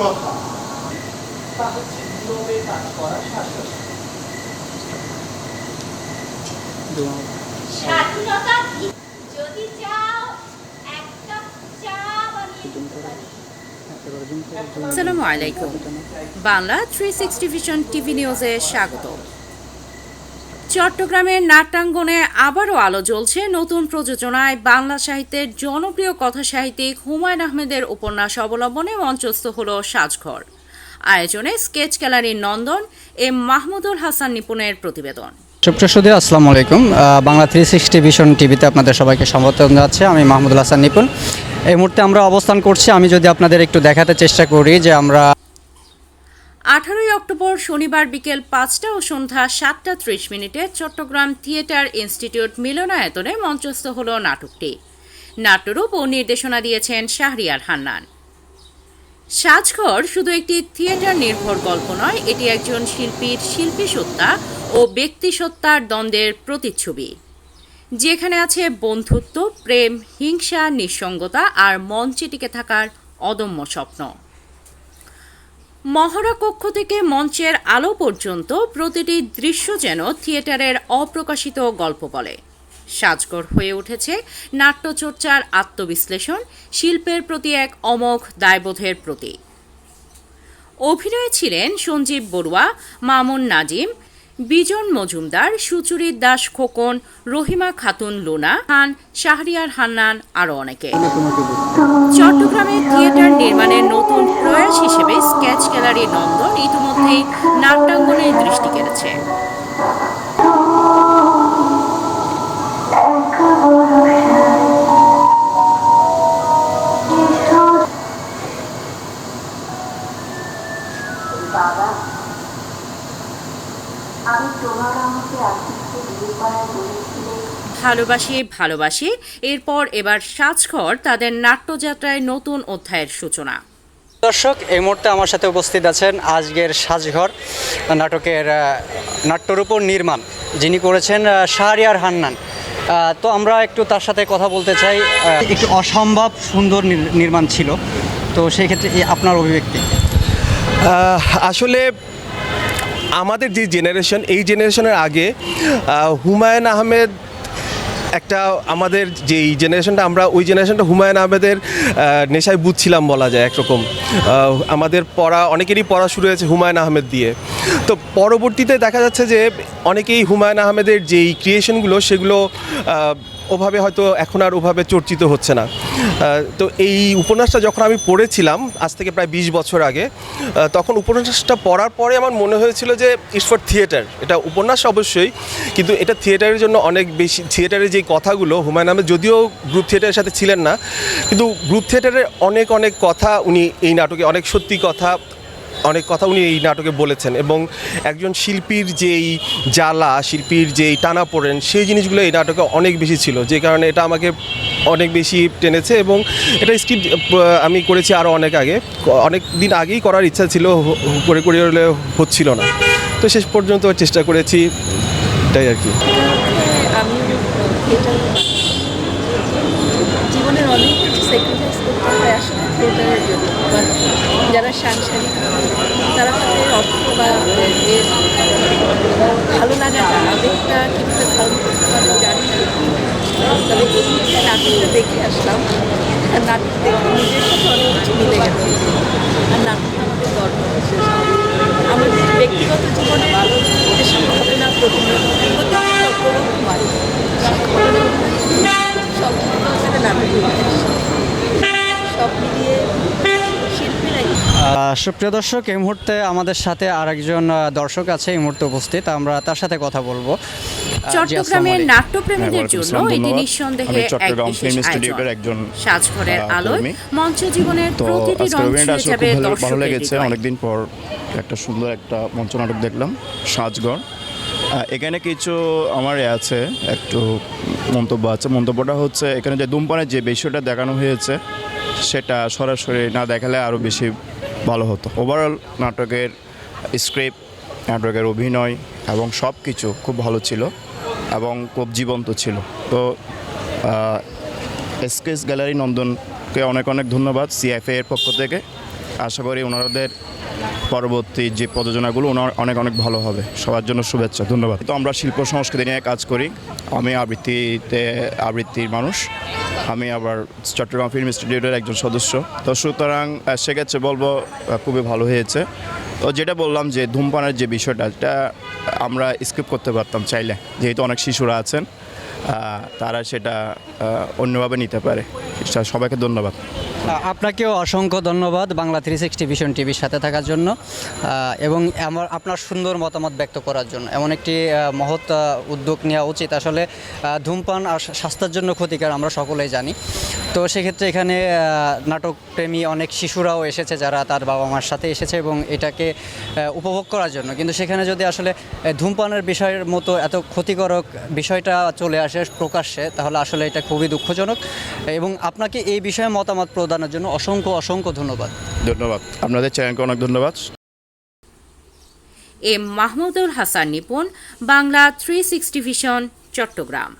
কথা। তা হচ্ছে নীরবে কাজ করা স্বাধীনতা যদি চাও এক কাপ চা বানিয়ে আসসালামু আলাইকুম। Bangla three sixty vision TV নিউজে স্বাগত। চট্টগ্রামের নাট্যাঙ্গনে আবারও আলো জ্বলছে নতুন প্রযোজনায় বাংলা সাহিত্যের জনপ্রিয় কথা সাহিত্যিক হুমায়ুন আহমেদের উপন্যাস অবলম্বনে মঞ্চস্থ হল সাজঘর। আয়োজনে স্কেচ গ্যালারির নন্দন এম মাহমুদুল হাসান নিপুণের প্রতিবেদন। সুপ্রসুদী আসসালামু আলাইকুম। বাংলা থ্রি সিক্সটি ভিশন টিভিতে আপনাদের সবাইকে সমর্থন জানাচ্ছি। আমি মাহমুদুল হাসান নিপুণ। এই মুহূর্তে আমরা অবস্থান করছি। আমি যদি আপনাদের একটু দেখাতে চেষ্টা করি যে আমরা আঠারোই অক্টোবর শনিবার বিকেল পাঁচটা ও সন্ধ্যা সাতটা ত্রিশ মিনিটে চট্টগ্রাম থিয়েটার ইনস্টিটিউট মিলনায়তনে মঞ্চস্থ হল নাটকটি। নাট্যরূপ ও নির্দেশনা দিয়েছেন শাহরিয়ার হান্নান। সাজঘর শুধু একটি থিয়েটার নির্ভর গল্প নয়, এটি একজন শিল্পীর শিল্পী সত্তা ও ব্যক্তি সত্তার দ্বন্দ্বের প্রতিচ্ছবি। যেখানে আছে বন্ধুত্ব, প্রেম, হিংসা, নিঃসঙ্গতা আর মঞ্চে টিকে থাকার অদম্য স্বপ্ন। মহড়া কক্ষ থেকে মঞ্চের আলো পর্যন্ত প্রতিটি দৃশ্য যেন থিয়েটারের অপ্রকাশিত গল্প বলে। সাজগর হয়ে উঠেছে নাট্যচর্চার আত্মবিশ্লেষণ, শিল্পের প্রতি এক অমোঘ দায়বোধের প্রতি অভিনয়ে ছিলেন সঞ্জীব বড়ুয়া, মামুন নাজিম বিজন মজুমদার সুচুরির দাস খোকন, রহিমা খাতুন লোনা, খান শাহরিয়ার হান্নান আরও অনেকে। চট্টগ্রামে থিয়েটার নির্মাণের নতুন প্রয়াস হিসেবে স্কেচ গ্যালারি নন্দন ইতিমধ্যেই নাট্যাঙ্গনে দৃষ্টি কেড়েছে। ভালোবাসি ভালোবাসি। এরপর এবার সাজঘর তাদের নাট্যযাত্রায় নতুন অধ্যায়ের সূচনা। দর্শক এই মুহূর্তে আমার সাথে উপস্থিত আছেন আজকের সাজঘর নাটকের নাট্যরূপ নির্মাণ যিনি করেছেন শাহরিয়ার হান্নান। তো আমরা একটু তার সাথে কথা বলতে চাই। একটু অসম্ভব সুন্দর নির- নির্মাণ ছিল। তো সেই ক্ষেত্রে এই আপনার অভিব্যক্তি? আসলে আমাদের যে জেনারেশন এই জেনারেশনের আগে হুমায়ুন আহমেদ একটা আমাদের যেই জেনারেশনটা আমরা ওই জেনারেশনটা হুমায়ুন আহমেদের নেশায় বুঝছিলাম বলা যায় একরকম। আমাদের পড়া, অনেকেরই পড়া শুরু হয়েছে হুমায়ুন আহমেদ দিয়ে। তো পরবর্তীতে দেখা যাচ্ছে যে, অনেকেই হুমায়ুন আহমেদের যেই ক্রিয়েশনগুলো সেগুলো ওভাবে হয়তো এখন আর ওভাবে চর্চিত হচ্ছে না। তো এই উপন্যাসটা যখন আমি পড়েছিলাম, আজ থেকে প্রায় বিশ বছর আগে তখন উপন্যাসটা পড়ার পরে আমার মনে হয়েছিল যে ইটস ফর থিয়েটার এটা উপন্যাস অবশ্যই, কিন্তু এটা থিয়েটারের জন্য অনেক বেশি থিয়েটারের যে কথাগুলো, হুমায়ুন আহমেদ যদিও গ্রুপ থিয়েটারের সাথে ছিলেন না, কিন্তু গ্রুপ থিয়েটারের অনেক অনেক কথা উনি এই নাটকে, অনেক সত্যি কথা অনেক কথা উনি এই নাটকে বলেছেন এবং একজন শিল্পীর যেই জ্বালা, শিল্পীর যেই টানা পড়েন সেই জিনিসগুলো এই নাটকে অনেক বেশি ছিল, যে কারণে এটা আমাকে অনেক বেশি টেনেছে এবং এটা স্ক্রিপ্ট আমি করেছি আরও অনেক আগে। অনেক দিন আগেই করার ইচ্ছা ছিল করে করে হচ্ছিল না। তো শেষ পর্যন্ত চেষ্টা করেছি, এটাই আর কি। জীবনের অনেক স্যাক্রিফাইস করতে হয় আসলে থিয়েটারের জন্য। বা যারা সাংসারিক, তারা তাদের অর্থ বা এর ভালো লাগাটা আবেগটা কীভাবে ধারণ করতে পারে জানি তবে এই নাটকটা দেখে আসলাম। নাটক দেখে নিজের সাথে অনেক মিলে গেছে। আর নাটকটা সব মিলিয়ে সুপ্রিয় দর্শক এই মুহূর্তে আমাদের সাথে আরেকজন দর্শক আছে এই মুহূর্তে উপস্থিত। আমরা তার সাথে কথা বলব। চট্টগ্রামের নাট্যপ্রেমীদের হ্যাঁ, জন্য এটি নিঃসন্দেহে চট্টগ্রাম ফিল্ম একজন সাজঘরের আলোয় মঞ্চ জীবনের প্রতিটি ভালো- ভালো লেগেছে। অনেকদিন পর একটা সুন্দর একটা মঞ্চনাটক দেখলাম সাজগড় আহ, এখানে কিছু আমার এ আছে একটু মন্তব্য আছে। মন্তব্যটা হচ্ছে এখানে যে ধূমপানের যে বিষয়টা দেখানো হয়েছে সেটা সরাসরি না দেখালে আরও বেশি ভালো হতো। ওভারঅল নাটকের স্ক্রিপ্ট নাটকের অভিনয় এবং সব কিছু খুব ভালো ছিল এবং খুব জীবন্ত ছিল। তো এসকেস গ্যালারি নন্দনকে অনেক অনেক ধন্যবাদ সিএফএ এর পক্ষ থেকে। আশা করি ওনাদের পরবর্তী যে প্রযোজনাগুলো ওনার অনেক অনেক ভালো হবে। সবার জন্য শুভেচ্ছা, ধন্যবাদ। তো আমরা শিল্প সংস্কৃতি নিয়ে কাজ করি। আমি আবৃত্তিতে আবৃত্তির মানুষ। আমি আবার চট্টগ্রাম ফিল্ম ইনস্টিটিউটের একজন সদস্য। তো সুতরাং সেক্ষেত্রে বলব খুবই ভালো হয়েছে। তো যেটা বললাম যে ধূমপানের যে বিষয়টা, এটা আমরা স্কিপ করতে পারতাম চাইলে, যেহেতু অনেক শিশুরা আছেন। তারা সেটা অন্যভাবে নিতে পারে। সবাইকে ধন্যবাদ। আপনাকেও অসংখ্য ধন্যবাদ বাংলা থ্রি সিক্সটি ভিশন টিভির সাথে থাকার জন্য এবং আমার, আপনার সুন্দর মতামত ব্যক্ত করার জন্য। এমন একটি মহৎ উদ্যোগ নেওয়া উচিত। আসলে ধূমপান আর স্বাস্থ্যের জন্য ক্ষতিকার, আমরা সকলেই জানি। তো সেক্ষেত্রে এখানে আহ, নাটকপ্রেমী অনেক শিশুরাও এসেছে যারা তার বাবা মার সাথে এসেছে এবং এটাকে উপভোগ করার জন্য। কিন্তু সেখানে যদি আসলে ধূমপানের বিষয়ের মতো এত ক্ষতিকারক বিষয়টা চলে আসে প্রকাশ্যে তাহলে আসলে এটা খুবই দুঃখজনক। এবং আপনাকে এই বিষয়ে মতামত প্রদানের জন্য অসংখ্য অসংখ্য ধন্যবাদ। ধন্যবাদ। আপনাদের চ্যানেলকে অনেক ধন্যবাদ। M Mahmudul Hasan Nipun Bangla three sixty vision Chattogram.